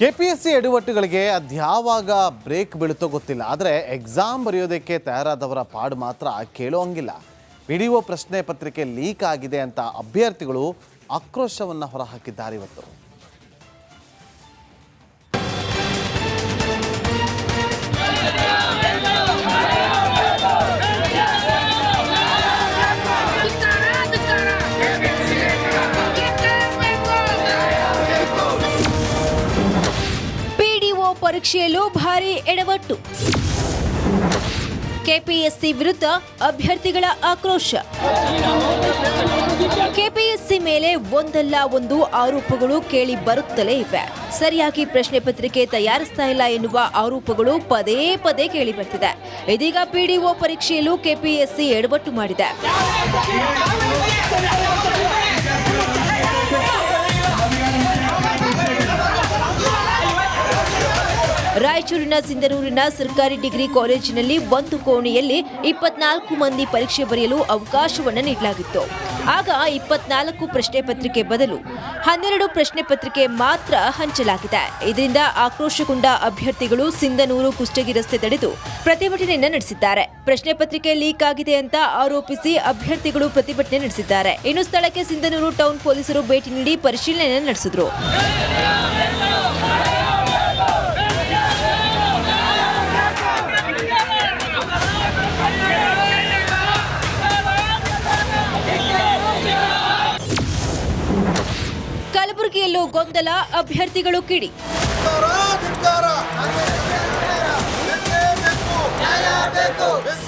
K P S C ಎಡವಟ್ಟುಗಳಿಗೆ ಅದ್ಯಾವಾಗ break ಬೀಳುತ್ತೋ ಗೊತ್ತಿಲ್ಲ. ಆದರೆ ಎಕ್ಸಾಮ್ ಬರೆಯೋದಕ್ಕೆ ತಯಾರಾದವರ ಪಾಡು ಮಾತ್ರ ಕೇಳೋಂಗಿಲ್ಲ ಪಿ ಡಿ ಒ ಪ್ರಶ್ನೆ ಪತ್ರಿಕೆ ಲೀಕ್ ಆಗಿದೆ ಅಂತ ಅಭ್ಯರ್ಥಿಗಳು ಆಕ್ರೋಶವನ್ನು ಹೊರಹಾಕಿದ್ದಾರೆ ಇವತ್ತು. ಪರೀಕ್ಷೆಯಲ್ಲೂ ಭಾರೀ ಎಡವಟ್ಟು. ಕೆಪಿಎಸ್ಸಿ ವಿರುದ್ಧ ಅಭ್ಯರ್ಥಿಗಳ ಆಕ್ರೋಶ. ಕೆಪಿಎಸ್ಸಿ ಮೇಲೆ ಒಂದಲ್ಲ ಒಂದು ಆರೋಪಗಳು ಕೇಳಿ ಬರುತ್ತಲೇ ಇವೆ. ಸರಿಯಾಗಿ ಪ್ರಶ್ನೆ ಪತ್ರಿಕೆ ತಯಾರಿಸ್ತಾ ಇಲ್ಲ ಎನ್ನುವ ಆರೋಪಗಳು ಪದೇ ಪದೇ ಕೇಳಿ ಬರ್ತಿದೆ. ಇದೀಗ ಪಿಡಿಒ ಪರೀಕ್ಷೆಯಲ್ಲೂ ಕೆಪಿಎಸ್ಸಿ ಎಡವಟ್ಟು ಮಾಡಿದೆ. ರಾಯಚೂರಿನ ಸಿಂಧನೂರಿನ ಸರ್ಕಾರಿ ಡಿಗ್ರಿ ಕಾಲೇಜಿನಲ್ಲಿ ಒಂದು ಕೋಣೆಯಲ್ಲಿ ಇಪ್ಪತ್ನಾಲ್ಕು ಮಂದಿ ಪರೀಕ್ಷೆ ಬರೆಯಲು ಅವಕಾಶವನ್ನು ನೀಡಲಾಗಿತ್ತು. ಆಗ ಇಪ್ಪತ್ನಾಲ್ಕು ಪ್ರಶ್ನೆ ಪತ್ರಿಕೆ ಬದಲು ಹನ್ನೆರಡು ಪ್ರಶ್ನೆ ಪತ್ರಿಕೆ ಮಾತ್ರ ಹಂಚಲಾಗಿದೆ. ಇದರಿಂದ ಆಕ್ರೋಶಗೊಂಡ ಅಭ್ಯರ್ಥಿಗಳು ಸಿಂಧನೂರು ಕುಷ್ಟಗಿ ರಸ್ತೆ ತಡೆದು ಪ್ರತಿಭಟನೆಯನ್ನು ನಡೆಸಿದ್ದಾರೆ. ಪ್ರಶ್ನೆ ಪತ್ರಿಕೆ ಲೀಕ್ ಆಗಿದೆ ಅಂತ ಆರೋಪಿಸಿ ಅಭ್ಯರ್ಥಿಗಳು ಪ್ರತಿಭಟನೆ ನಡೆಸಿದ್ದಾರೆ. ಇನ್ನು ಸ್ಥಳಕ್ಕೆ ಸಿಂಧನೂರು ಟೌನ್ ಪೊಲೀಸರು ಭೇಟಿ ನೀಡಿ ಪರಿಶೀಲನೆ ನಡೆಸಿದ್ರು. ಗೊಂದಲ, ಅಭ್ಯರ್ಥಿಗಳು ಕಿಡಿ.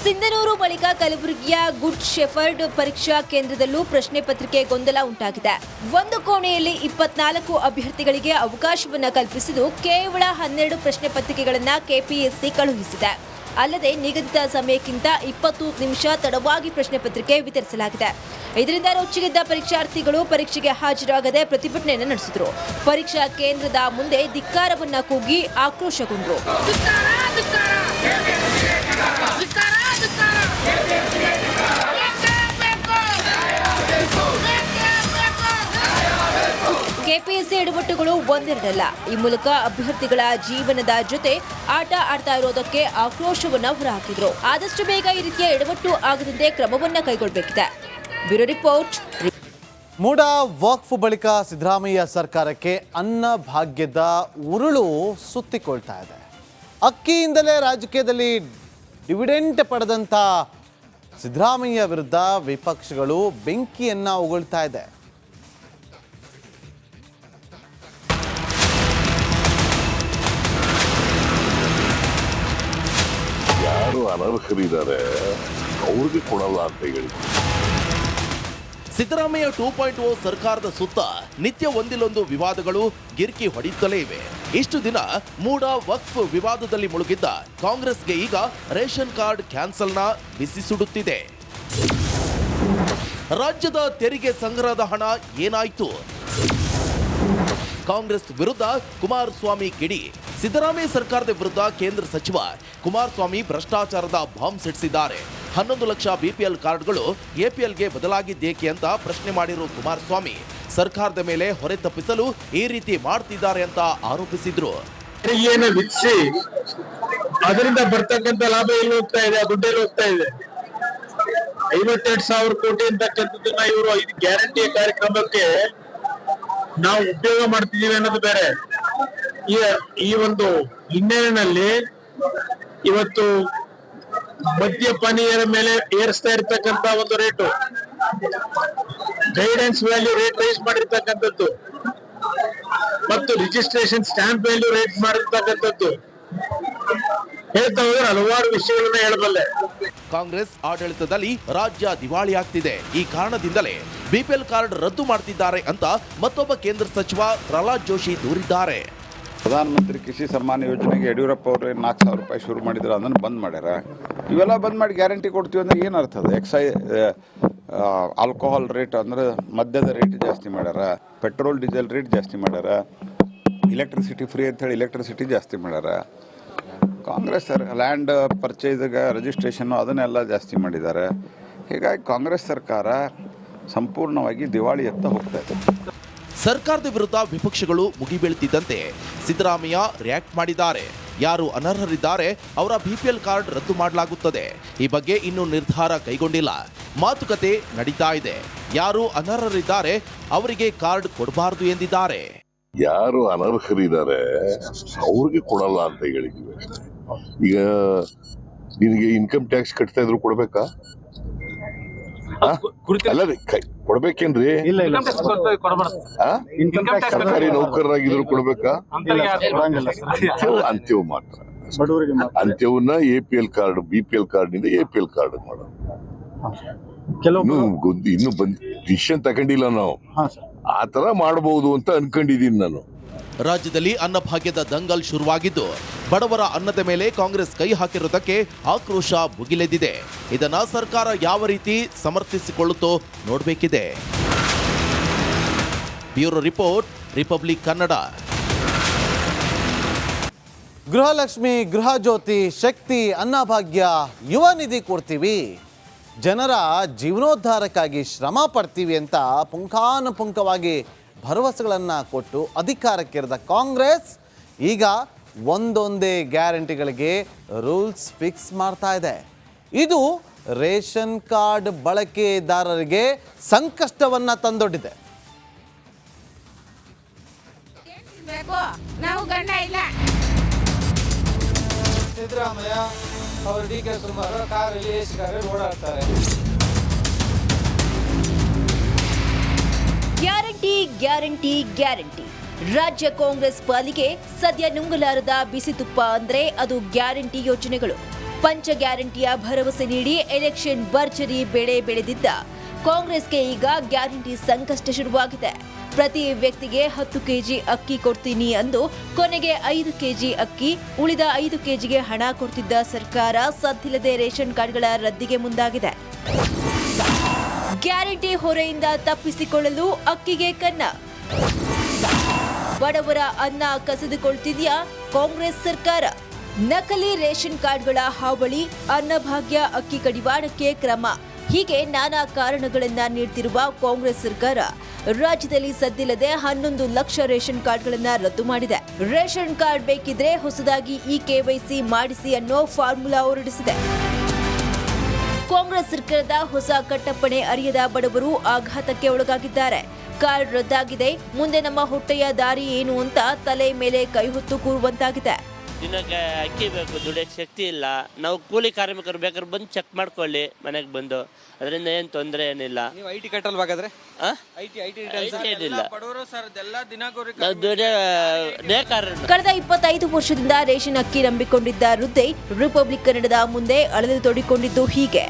ಸಿಂಧನೂರು ಬಳಿಕ ಕಲಬುರಗಿಯ ಗುಡ್ ಶೆಫರ್ಡ್ ಪರೀಕ್ಷಾ ಕೇಂದ್ರದಲ್ಲೂ ಪ್ರಶ್ನೆ ಪತ್ರಿಕೆ ಗೊಂದಲ ಉಂಟಾಗಿದೆ. ಒಂದು ಕೋಣೆಯಲ್ಲಿ ಇಪ್ಪತ್ನಾಲ್ಕು ಅಭ್ಯರ್ಥಿಗಳಿಗೆ ಅವಕಾಶವನ್ನು ಕಲ್ಪಿಸಿದ್ದು ಕೇವಲ ಹನ್ನೆರಡು ಪ್ರಶ್ನೆ ಪತ್ರಿಕೆಗಳನ್ನು ಕೆಪಿಎಸ್ಸಿ ಕಳುಹಿಸಿದೆ. ಅಲ್ಲದೆ ನಿಗದಿತ ಸಮಯಕ್ಕಿಂತ ಇಪ್ಪತ್ತು ನಿಮಿಷ ತಡವಾಗಿ ಪ್ರಶ್ನೆ ಪತ್ರಿಕೆ ವಿತರಿಸಲಾಗಿದೆ. ಇದರಿಂದ ರೊಚ್ಚಿಗೆದ್ದ ಪರೀಕ್ಷಾರ್ಥಿಗಳು ಪರೀಕ್ಷೆಗೆ ಹಾಜರಾಗದೆ ಪ್ರತಿಭಟನೆಯನ್ನು ನಡೆಸಿದರು. ಪರೀಕ್ಷಾ ಕೇಂದ್ರದ ಮುಂದೆ ಧಿಕ್ಕಾರವನ್ನ ಕೂಗಿ ಆಕ್ರೋಶಗೊಂಡರು. ಕೆಪಿಎಸ್ಸಿ ಎಡವಟ್ಟುಗಳು ಒಂದೆರಡಲ್ಲ. ಈ ಮೂಲಕ ಅಭ್ಯರ್ಥಿಗಳ ಜೀವನದ ಜೊತೆ ಆಟ ಆಡ್ತಾ ಇರೋದಕ್ಕೆ ಆಕ್ರೋಶವನ್ನ ಹೊರಹಾಕಿದ್ರು. ಆದಷ್ಟು ಬೇಗ ಈ ರೀತಿಯ ಎಡವಟ್ಟು ಆಗದಂತೆ ಕ್ರಮವನ್ನ ಕೈಗೊಳ್ಳಬೇಕಿದೆ ಬ್ಯೂರೋ ರಿಪೋರ್ಟ್. ಮೂಡ ವಕ್ಫ್ ಬಳಿಕ ಸಿದ್ದರಾಮಯ್ಯ ಸರ್ಕಾರಕ್ಕೆ ಅನ್ನ ಭಾಗ್ಯದ ಉರುಳು ಸುತ್ತಿಕೊಳ್ತಾ ಇದೆ. ಅಕ್ಕಿಯಿಂದಲೇ ರಾಜಕೀಯದಲ್ಲಿ ಡಿವಿಡೆಂಟ್ ಪಡೆದಂಥ ಸಿದ್ದರಾಮಯ್ಯ ವಿರುದ್ಧ ವಿಪಕ್ಷಗಳು ಬೆಂಕಿಯನ್ನ ಉಗುಳ್ತಾ ಇದೆ. ಯಾರು ಅನರ್ಹರಿದ್ದಾರೆ. ಅವ್ರಿಗೆ ಕೊಡಲ್ಲ ಅಂತ ಹೇಳಿ. ಸಿದ್ದರಾಮಯ್ಯ ಟೂ ಪಾಯಿಂಟ್ ಓ ಸರ್ಕಾರದ ಸುತ್ತ ನಿತ್ಯ ಒಂದಿಲ್ಲೊಂದು ವಿವಾದಗಳು ಗಿರ್ಕಿ ಹೊಡೆಯುತ್ತಲೇ ಇವೆ. ಇಷ್ಟು ದಿನ ಮೂಡ ವಕ್ಫ್ ವಿವಾದದಲ್ಲಿ ಮುಳುಗಿದ್ದ ಕಾಂಗ್ರೆಸ್ಗೆ ಈಗ ರೇಷನ್ ಕಾರ್ಡ್ ಕ್ಯಾನ್ಸಲ್ನ ಬಿಸಿ ಸುಡುತ್ತಿದೆ. ರಾಜ್ಯದ ತೆರಿಗೆ ಸಂಗ್ರಹದ ಹಣ ಏನಾಯ್ತು? ಕಾಂಗ್ರೆಸ್ ವಿರುದ್ಧ ಕುಮಾರಸ್ವಾಮಿ ಕಿಡಿ. ಸಿದ್ದರಾಮಯ್ಯ ಸರ್ಕಾರದ ವಿರುದ್ಧ ಕೇಂದ್ರ ಸಚಿವ ಕುಮಾರಸ್ವಾಮಿ ಭ್ರಷ್ಟಾಚಾರದ ಬಾಂಬ್ ಸಿಡಿಸಿದ್ದಾರೆ. ಹನ್ನೊಂದು ಲಕ್ಷ ಬಿಪಿಎಲ್ ಕಾರ್ಡ್ಗಳು ಎಪಿಎಲ್ಗೆ ಬದಲಾಗಿದ್ದೇಕೆ ಅಂತ ಪ್ರಶ್ನೆ ಮಾಡಿರುವ ಕುಮಾರಸ್ವಾಮಿ, ಸರ್ಕಾರದ ಮೇಲೆ ಹೊರೆ ತಪ್ಪಿಸಲು ಈ ರೀತಿ ಮಾಡ್ತಿದ್ದಾರೆ ಅಂತ ಆರೋಪಿಸಿದ್ರು. ಅದರಿಂದ ಬರ್ತಕ್ಕಂಥ ಲಾಭ ಎಲ್ಲಿ ಹೋಗ್ತಾ ಇದೆ? ದುಡ್ಡೆಲ್ಲ ಹೋಗ್ತಾ ಇದೆ? ಐವತ್ತೆರಡು ಸಾವಿರ ಕೋಟಿ ಅಂತಕ್ಕಂಥದ್ದನ್ನ ಇವರು. ಐದು ಗ್ಯಾರಂಟಿ ಕಾರ್ಯಕ್ರಮಕ್ಕೆ ನಾವು ಉದ್ಯೋಗ ಮಾಡ್ತಿದ್ದೀವಿ ಅನ್ನೋದು ಬೇರೆ. ಈ ಒಂದು ಹಿನ್ನೆಲೆಯಲ್ಲಿ ಇವತ್ತು ಮದ್ಯಪಾನೀಯರ ಮೇಲೆ ಏರಿಸ್ತಾ ಇರ್ತಕ್ಕಂತ ಒಂದು rate guidance value rate raise ಮಾಡಿರ್ತಕ್ಕಂಥದ್ದು, ಮತ್ತು ರಿಜಿಸ್ಟ್ರೇಷನ್ ಸ್ಟಾಂಪ್ ವ್ಯಾಲ್ಯೂ ರೇಟ್ ಮಾಡಿರ್ತಕ್ಕಂಥದ್ದು. ಹೇಳ್ತಾ ಹೋದ್ರೆ ಹಲವಾರು ವಿಷಯಗಳನ್ನ ಹೇಳಬಲ್ಲೆ. ಕಾಂಗ್ರೆಸ್ ಆಡಳಿತದಲ್ಲಿ ರಾಜ್ಯ ದಿವಾಳಿ ಆಗ್ತಿದೆ ಈ ಕಾರಣದಿಂದಲೇ ಬಿಪಿಎಲ್ ಕಾರ್ಡ್ ರದ್ದು ಮಾಡ್ತಿದ್ದಾರೆ ಅಂತ ಮತ್ತೊಬ್ಬ ಕೇಂದ್ರ ಸಚಿವ ಪ್ರಹ್ಲಾದ್ ಜೋಶಿ ದೂರಿದ್ದಾರೆ. ಪ್ರಧಾನಮಂತ್ರಿ ಕೃಷಿ ಸಮ್ಮಾನ ಯೋಜನೆಗೆ ಯಡಿಯೂರಪ್ಪ ಅವರು ನಾಲ್ಕು ಸಾವಿರ ರೂಪಾಯಿ ಶುರು ಮಾಡಿದ್ರು, ಅದನ್ನು ಬಂದ್ ಮಾಡ್ಯಾರ. ಇವೆಲ್ಲ ಬಂದ್ ಮಾಡಿ ಗ್ಯಾರಂಟಿ ಕೊಡ್ತೀವಿ ಅಂದ್ರೆ ಏನು ಅರ್ಥ ಅದು? ಎಕ್ಸೈ ಆಲ್ಕೋಹಾಲ್ ರೇಟ್ ಅಂದ್ರೆ ಮದ್ಯದ ರೇಟ್ ಜಾಸ್ತಿ ಮಾಡ್ಯಾರ ಪೆಟ್ರೋಲ್ ಡೀಸೆಲ್ ರೇಟ್ ಜಾಸ್ತಿ ಮಾಡ್ಯಾರ ಇಲೆಕ್ಟ್ರಿಸಿಟಿ ಫ್ರೀ ಅಂತೇಳಿ ಇಲೆಕ್ಟ್ರಿಸಿಟಿ ಜಾಸ್ತಿ ಮಾಡ್ಯಾರ. ಕಾಂಗ್ರೆಸ್ ಸರ್ ಲ್ಯಾಂಡ್ ಪರ್ಚೇಸ್ಗೆ ರಿಜಿಸ್ಟ್ರೇಷನ್ನು ಅದನ್ನೆಲ್ಲ ಜಾಸ್ತಿ ಮಾಡಿದ್ದಾರೆ. ಹೀಗಾಗಿ ಕಾಂಗ್ರೆಸ್ ಸರ್ಕಾರ ಸಂಪೂರ್ಣವಾಗಿ ದಿವಾಳಿಯತ್ತ ಹೋಗ್ತಾ ಇದೆ. ಸರ್ಕಾರದ ವಿರುದ್ಧ ವಿಪಕ್ಷಗಳು ಮುಗಿಬೀಳ್ತಿದ್ದಂತೆ ಸಿದ್ದರಾಮಯ್ಯ ರಿಯಾಕ್ಟ್ ಮಾಡಿದ್ದಾರೆ. ಯಾರು ಅನರ್ಹರಿದ್ದಾರೆ ಅವರ ಬಿಪಿಎಲ್ ಕಾರ್ಡ್ ರದ್ದು ಮಾಡಲಾಗುತ್ತದೆ. ಈ ಬಗ್ಗೆ ಇನ್ನೂ ನಿರ್ಧಾರ ಕೈಗೊಂಡಿಲ್ಲ. ಮಾತುಕತೆ ನಡೀತಾ ಇದೆ. ಯಾರು ಅನರ್ಹರಿದ್ದಾರೆ ಅವರಿಗೆ ಕಾರ್ಡ್ ಕೊಡಬಾರದು ಎಂದಿದ್ದಾರೆ. ಯಾರು ಅನರ್ಹರಿದ್ದಾರೆ ಅವ್ರಿಗೆ ಕೊಡಲ್ಲ ಅಂತ ಹೇಳಿದ್ವಿ ಈಗ ನಿನಗೆ ಇನ್ಕಮ್ ಟ್ಯಾಕ್ಸ್ ಕಟ್ತಾ ಇದ್ರು ಕೊಡ್ಬೇಕಾ? ಅಲ್ಲ ರೀ, ಕೈ- ಕೊಡ್ಬೇಕೇನ್ರಿ? ಸರ್ಕಾರಿ ನೌಕರರಾಗಿದ್ರು ಕೊಡ್ಬೇಕಾ? ಅಂತ್ಯವು ಮಾತ್ರ. ಅಂತ್ಯವನ್ನ A P L card B P L ಕಾರ್ಡ್ನಿಂದ ಎ ಪಿ ಎಲ್ ಕಾರ್ಡ್ ಮಾಡೋದು. ಇನ್ನು ಬಂದ್ ಡಿಸಿಷನ್ ತಗೊಂಡಿಲ್ಲ ನಾವು. ಆ ತರ ಮಾಡಬಹುದು ಅಂತ ಅನ್ಕೊಂಡಿದೀನಿ ನಾನು. ರಾಜ್ಯದಲ್ಲಿ ಅನ್ನಭಾಗ್ಯದ ದಂಗಲ್ ಶುರುವಾಗಿದ್ದು, ಬಡವರ ಅನ್ನದ ಮೇಲೆ ಕಾಂಗ್ರೆಸ್ ಕೈ ಹಾಕಿರುವುದಕ್ಕೆ ಆಕ್ರೋಶ ಭುಗಿಲೆದಿದೆ ಇದನ್ನು ಸರ್ಕಾರ ಯಾವ ರೀತಿ ಸಮರ್ಥಿಸಿಕೊಳ್ಳುತ್ತೋ ನೋಡಬೇಕಿದೆ. Bureau report, Republic Kannada. Gruhalakshmi Gruha Jyothi Shakti, Annabhagya, ಯುವ ನಿಧಿ ಕೊಡ್ತೀವಿ. ಜನರ ಜೀವನೋದ್ಧಾರಕ್ಕಾಗಿ ಶ್ರಮ ಪಡ್ತೀವಿ ಅಂತ ಪುಂಖಾನುಪುಂಖವಾಗಿ ಭರವಸೆಗಳನ್ನು ಕೊಟ್ಟು ಅಧಿಕಾರಕ್ಕಿರದ ಕಾಂಗ್ರೆಸ್ ಈಗ ಒಂದೊಂದೇ ಗ್ಯಾರಂಟಿಗಳಿಗೆ ರೂಲ್ಸ್ ಫಿಕ್ಸ್ ಮಾಡ್ತಾ ಇದೆ. ಇದು ರೇಷನ್ ಕಾರ್ಡ್ ಬಳಕೆದಾರರಿಗೆ ಸಂಕಷ್ಟವನ್ನು ತಂದೊಡ್ಡಿದೆ. ಬೇಕು ನಾವು ಗಂಡ ಇಲ್ಲ. ಸಿದ್ದರಾಮಯ್ಯ ಅವರು ಡಿ ಕೆ ಸುಮಾರು ಕಾರಲ್ಲಿ ಎಸಿ ಕಾರಲ್ಲಿ ಓಡಾಡ್ತಾರೆ. Guarantee guarantee guarantee. ರಾಜ್ಯ ಕಾಂಗ್ರೆಸ್ ಪಾಲಿಗೆ ಸದ್ಯ ನುಂಗಲಾರದ ಬಿಸಿ ತುಪ್ಪ ಅಂದ್ರೆ ಅದು ಗ್ಯಾರಂಟಿ ಯೋಜನೆಗಳು. ಪಂಚ ಗ್ಯಾರಂಟಿಯ ಭರವಸೆ ನೀಡಿ ಎಲೆಕ್ಷನ್ ಭರ್ಜರಿ ಬೆಳೆ ಬೆಳೆದಿದ್ದ. ಕಾಂಗ್ರೆಸ್ಗೆ ಈಗ ಗ್ಯಾರಂಟಿ ಸಂಕಷ್ಟ ಶುರುವಾಗಿದೆ. ಪ್ರತಿ ವ್ಯಕ್ತಿಗೆ ಹತ್ತು ಕೆಜಿ ಅಕ್ಕಿ ಕೊಡ್ತೀನಿ ಅಂದು ಕೊನೆಗೆ ಐದು ಕೆಜಿ ಅಕ್ಕಿ, ಉಳಿದ ಐದು ಕೆಜಿಗೆ ಹಣ ಕೊಡ್ತಿದ್ದ ಸರ್ಕಾರ ಸದ್ದಿಲ್ಲದೆ ರೇಷನ್ ಕಾರ್ಡ್ಗಳ ರದ್ದಿಗೆ ಮುಂದಾಗಿದೆ. ಗ್ಯಾರಂಟಿ ಹೊರೆಯಿಂದ ತಪ್ಪಿಸಿಕೊಳ್ಳಲು ಅಕ್ಕಿಗೆ ಕನ್ನ. ಬಡವರ ಅನ್ನ ಕಸಿದುಕೊಳ್ತಿದೆಯಾ ಕಾಂಗ್ರೆಸ್ ಸರ್ಕಾರ? ನಕಲಿ ರೇಷನ್ ಕಾರ್ಡ್ಗಳ ಹಾವಳಿ ಅನ್ನಭಾಗ್ಯ ಅಕ್ಕಿ ಕಡಿವಾಣಕ್ಕೆ ಕ್ರಮ. ಹೀಗೆ ನಾನಾ ಕಾರಣಗಳನ್ನ ನೀಡ್ತಿರುವ ಕಾಂಗ್ರೆಸ್ ಸರ್ಕಾರ ರಾಜ್ಯದಲ್ಲಿ ಸದ್ದಿಲ್ಲದೆ ಹನ್ನೊಂದು ಲಕ್ಷ ರೇಷನ್ ಕಾರ್ಡ್ಗಳನ್ನು ರದ್ದು ಮಾಡಿದೆ. ರೇಷನ್ ಕಾರ್ಡ್ ಬೇಕಿದ್ರೆ ಹೊಸದಾಗಿ ಇ ಕೆವೈಸಿ ಮಾಡಿಸಿ ಅನ್ನೋ ಫಾರ್ಮುಲಾ ಹೊರಡಿಸಿದೆ. ಕಾಂಗ್ರೆಸ್ ಸರ್ಕಾರದ ಹೊಸ ಕಟ್ಟಪ್ಪಣೆ ಅರಿಯದ ಬಡವರು ಆಘಾತಕ್ಕೆ ಒಳಗಾಗಿದ್ದಾರೆ. ಕಾರ್ಡ್ ರದ್ದಾಗಿದೆ ಮುಂದೆ ನಮ್ಮ ಹೊಟ್ಟೆಯ ದಾರಿ ಏನು ಅಂತ ತಲೆ ಮೇಲೆ ಕೈ ಹೊತ್ತು ಕೂರುವಂತಾಗಿದೆ. ದಿನಕ್ಕೆ ಅಕ್ಕಿ ಬೇಕು ದುಡಿಯೋಕ್ಕೆ ಶಕ್ತಿ ಇಲ್ಲ. ನಾವು ಕೂಲಿ ಕಾರ್ಮಿಕರು ಬೇಕಾದ್ರೆ ಬಂದು ಚೆಕ್ ಮಾಡ್ಕೊಳ್ಳಿ ಮನೆಗೆ ಬಂದು. ಅದರಿಂದ ಏನು ತೊಂದರೆ ಏನಿಲ್ಲ. ನೀವು ಐ ಟಿ ಕಟ್ಟಲ್ವಾ ಆ? ಐ ಟಿ ಐ ಟಿ ಏನಿಲ್ಲ. ಬಡವರು ಸರ್ ಎಲ್ಲ ದಿನಗೂಲಿ ನಾವು ದುಡಿಯೋ ನೇಕಾರರು. ಕಳೆದ ಇಪ್ಪತ್ತೈದು ವರ್ಷದಿಂದ ರೇಷನ್ ಅಕ್ಕಿ ನಂಬಿಕೊಂಡಿದ್ದ ವೃದ್ಧೆ ರಿಪಬ್ಲಿಕ್ ಕನ್ನಡದ ಮುಂದೆ ಅಳೆದು ತೊಡಿಕೊಂಡಿದ್ದು ಹೀಗೆ.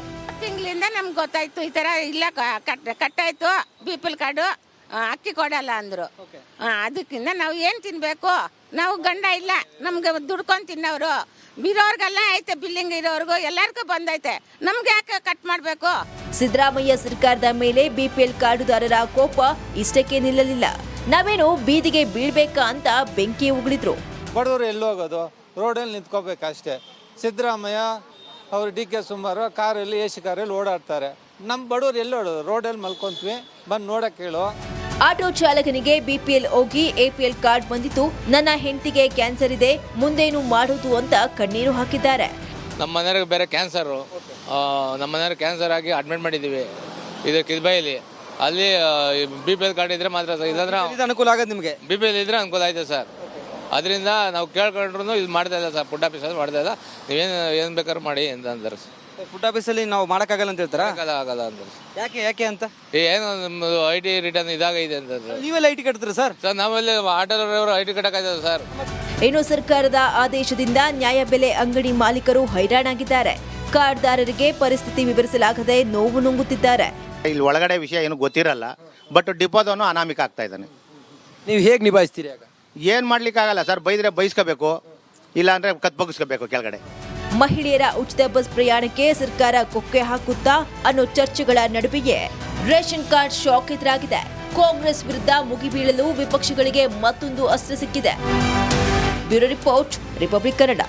ನಮ್ಗೆ ಗೊತ್ತಾಯ್ತು ಈ ತರ ಇಲ್ಲ ಕ- ಕಟ್ ಕಟ್ಟಾಯ್ತು ಬಿ ಪಿ ಎಲ್ ಕಾರ್ಡು ಅಕ್ಕಿ ಕೊಡಲ್ಲ ಅಂದ್ರು. ಅದಕ್ಕಿಂತ ನಾವು ಏನು ತಿನ್ಬೇಕು? ನಾವು ಗಂಡ ಇಲ್ಲ ನಮ್ಗೆ ದುಡ್ಕೊಂಡು ತಿನ್ನೋರು. ಬಿರೋರ್ಗೆಲ್ಲ ಐತೆ ಬಿಲ್ಲಿಂಗ್ ಇರೋರ್ಗು ಎಲ್ಲರಿಗೂ ಬಂದೈತೆ. ನಮ್ಗೆ ಯಾಕೆ ಕಟ್ ಮಾಡಬೇಕು? ಸಿದ್ದರಾಮಯ್ಯ ಸರ್ಕಾರದ ಮೇಲೆ ಬಿಪಿಎಲ್ ಕಾರ್ಡುದಾರರ ಕೋಪ ಇಷ್ಟಕ್ಕೆ ನಿಲ್ಲಲಿಲ್ಲ. ನಾವೇನು ಬೀದಿಗೆ ಬೀಳ್ಬೇಕಾ ಅಂತ ಬೆಂಕಿ ಉಗುಳಿದ್ರು. ಬಡವರು ಎಲ್ಲೋಗೋದು ರೋಡಲ್ಲಿ ನಿಂತ್ಕೋಬೇಕಷ್ಟೇ. ಸಿದ್ದರಾಮಯ್ಯ ಅವರು ಡಿ ಕೆ ಸುಮಾರು ಕಾರಲ್ಲಿ ಎ ಸಿ ಕಾರಲ್ಲಿ ಓಡಾಡ್ತಾರೆ. ನಮ್ಮ ಬಡವರು ಎಲ್ಲಿ ಓಡೋದು ರೋಡಲ್ಲಿ ಮಲ್ಕೊಂತೀವಿ. ಬಂದು ನೋಡಕ್ಕೆ ಹೇಳು. ಆಟೋ ಚಾಲಕನಿಗೆ ಬಿಪಿಎಲ್ ಹೋಗಿ ಎಪಿಎಲ್ ಕಾರ್ಡ್ ಬಂದಿತ್ತು ನನ್ನ ಹೆಂಡತಿಗೆ ಕ್ಯಾನ್ಸರ್ ಇದೆ ಮುಂದೇನು ಮಾಡೋದು ಅಂತ ಕಣ್ಣೀರು ಹಾಕಿದ್ದಾರೆ. ನಮ್ಮ ಮನೆಯವ್ರಿಗೆ ಬೇರೆ ಕ್ಯಾನ್ಸರು. ನಮ್ಮ ಮನೆಯವ್ರಿಗೆ ಕ್ಯಾನ್ಸರ್ ಆಗಿ ಅಡ್ಮಿಟ್ ಮಾಡಿದ್ದೀವಿ. ಇದು ಕಿದ್ಬೈಲಿ ಅಲ್ಲಿ ಬಿ ಪಿ ಎಲ್ ಕಾರ್ಡ್ ಇದ್ರೆ ಮಾತ್ರ ಸರ್. ಇಲ್ಲಾಂದ್ರೆ ಇದು ಅನುಕೂಲ ಆಗೋದು ನಿಮಗೆ? ಬಿ ಪಿ ಎಲ್ ಇದ್ರೆ ಅನುಕೂಲ ಆಯ್ತು ಸರ್. ಅದರಿಂದ ನಾವು ಕೇಳ್ಕೊಂಡ್ರು ಇದು ಮಾಡ್ತಾ ಇಲ್ಲ ಸರ್ ಫುಡ್ ಆಫೀಸಲ್ಲಿ ಮಾಡ್ತಾ ಇಲ್ಲ. ನೀವೇನು ಏನು ಬೇಕಾದ್ರೂ ಮಾಡಿ ಅಂತ ಅಂತಾರೆ ಸರ್. ಫುಡ್ ಆಫೀಸಲ್ಲಿ ನಾವು ಮಾಡೋಕ್ಕಾಗಲ್ಲ ಅಂತ ಹೇಳ್ತಾರಾ? ಆಗಲ್ಲ ಆಗಲ್ಲ ಅಂತಾರೆ ಯಾಕೆ ಯಾಕೆ ಅಂತ? ಏ, ಏನು ನಮ್ಮದು ಐ ಟಿ ರಿಟರ್ನ್ ಇದಾಗೈತೆ ಅಂತ ನೀವೆಲ್ಲ ಐ ಟಿ ಕಟ್ತೀರಾ ಸರ್? ಸರ್ ನಾವೆಲ್ಲ ಆಟೋ ಡ್ರೈವರ್ ಐ ಟಿ ಕಟ್ಟಕ್ಕಾಯ್ತದೆ ಸರ್. ಇನ್ನು ಸರ್ಕಾರದ ಆದೇಶದಿಂದ ನ್ಯಾಯಬೆಲೆ ಅಂಗಡಿ ಮಾಲೀಕರು ಹೈರಾಣಾಗಿದ್ದಾರೆ. ಕಾರ್ಡ್ದಾರರಿಗೆ ಪರಿಸ್ಥಿತಿ ವಿವರಿಸಲಾಗದೆ ನೋವು ನುಂಗುತ್ತಿದ್ದಾರೆ. ಇಲ್ಲಿ ಒಳಗಡೆ ವಿಷಯ ಏನು ಗೊತ್ತಿರಲ್ಲ ಬಟ್ ಡಿಪೋದವನು ಅನಾಮಿಕ ಆಗ್ತಾ ಇದ್ದಾನೆ. ನೀವು ಹೇಗೆ ನಿಭಾಯಿಸ್ತೀರಿ ಆಗ? ಏನು ಮಾಡ್ಲಿಕ್ಕಾಗಲ್ಲ ಸರ್, ಬೈದ್ರೆ ಬೈಸ್ಕೋಬೇಕು, ಇಲ್ಲಾಂದ್ರೆ ಕತ್ ಬಗ್ಸ್ಕೋಬೇಕು ಕೆಳಗಡೆ. ಮಹಿಳೆಯರ ಉಚಿತ ಬಸ್ ಪ್ರಯಾಣಕ್ಕೆ ಸರ್ಕಾರ ಕೊಕ್ಕೆ ಹಾಕುತ್ತಾ ಅನ್ನೋ ಚರ್ಚೆಗಳ ನಡುವೆಯೇ ರೇಷನ್ ಕಾರ್ಡ್ ಶಾಕ್ ಎದುರಾಗಿದೆ. ಕಾಂಗ್ರೆಸ್ ವಿರುದ್ಧ ಮುಗಿಬೀಳಲು ವಿಪಕ್ಷಗಳಿಗೆ ಮತ್ತೊಂದು ಅಸ್ತ್ರ ಸಿಕ್ಕಿದೆ. Bureau report, Republic Kannada.